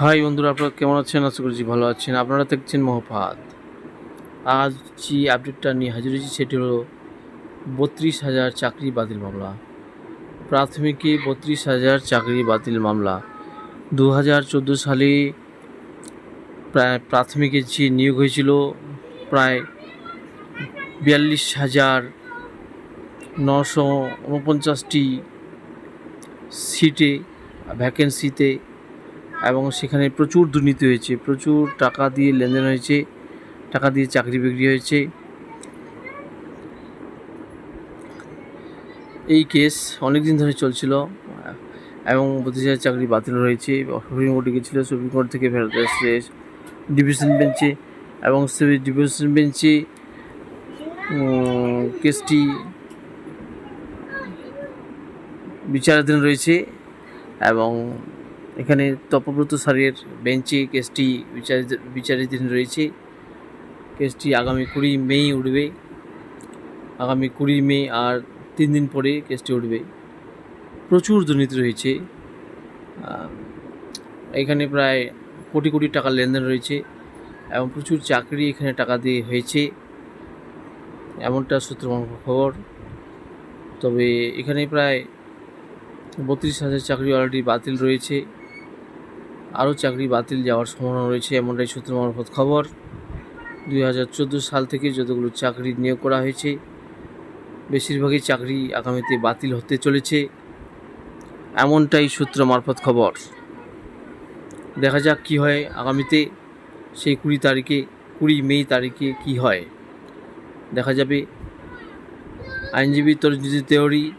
High বন্ধুরা, আপনারা কেমন আছেন? আশা করছি ভালো আছেন। আপনারা দেখছেন মহফাত আজ যে আপডেটটা নিয়ে হাজির হয়েছি সেটি হলো বত্রিশ হাজার চাকরি বাতিল মামলা। প্রাথমিকে বত্রিশ হাজার চাকরি বাতিল মামলা। দু হাজার চোদ্দ সালে প্রায় প্রাথমিকে যে নিয়োগ হয়েছিল, প্রায় বিয়াল্লিশ হাজার নশো উনপঞ্চাশটি সিটে ভ্যাকেন্সিতে এবং সেখানে প্রচুর দুর্নীতি হয়েছে। প্রচুর টাকা দিয়ে লেনদেন হয়েছে, টাকা দিয়ে চাকরি বিক্রি হয়েছে। এই কেস অনেক দিন ধরে চলছিল এবং হাজার চাকরি বাতিল হয়েছে। সুপ্রিম কোর্টে গেছিল সুপ্রিম কোর্ট থেকে ফেরত এসছে, ডিভিশন বেঞ্চে এবং সেই ডিভিশন বেঞ্চে কেসটি বিচারাধীন রয়েছে এবং এখানে তপব্রত স্যারের বেঞ্চে কেসটি বিচারিত বিচারাধীন রয়েছে। কেসটি আগামী কুড়ি মেই উঠবে। আগামী কুড়ি মে আর তিন দিন পরে কেসটি উঠবে। প্রচুর দুর্নীতি রয়েছে। এখানে প্রায় কোটি কোটি টাকার লেনদেন রয়েছে এবং প্রচুর চাকরি এখানে টাকা দিয়ে হয়েছে। এমনটা সূত্র খবর। তবে এখানে প্রায় বত্রিশ হাজার চাকরি অলরেডি বাতিল রয়েছে। আরও চাকরি বাতিল যাওয়ার সম্ভাবনা রয়েছে, এমনটাই সূত্র মারফত খবর। দুই হাজার চোদ্দ সাল থেকে যতগুলো চাকরি নিয়োগ করা হয়েছে, বেশিরভাগই চাকরি আগামীতে বাতিল হতে চলেছে, এমনটাই সূত্র মারফত খবর। দেখা যাক কী হয় আগামীতে, সেই কুড়ি তারিখে, কুড়ি মে তারিখে কি হয়। দেখা যাবে। আইনজীবী তরুণজিৎ তেওয়ারি,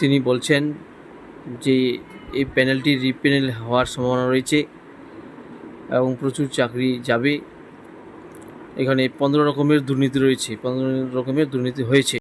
তিনি বলছেন যে এই প্যানেলটি রিপ্যানেল হওয়ার সম্ভাবনা রয়েছে এবং প্রচুর চাকরি যাবে। এখানে পনেরো রকমের দুর্নীতি রয়েছে, পনেরো রকমের দুর্নীতি হয়েছে।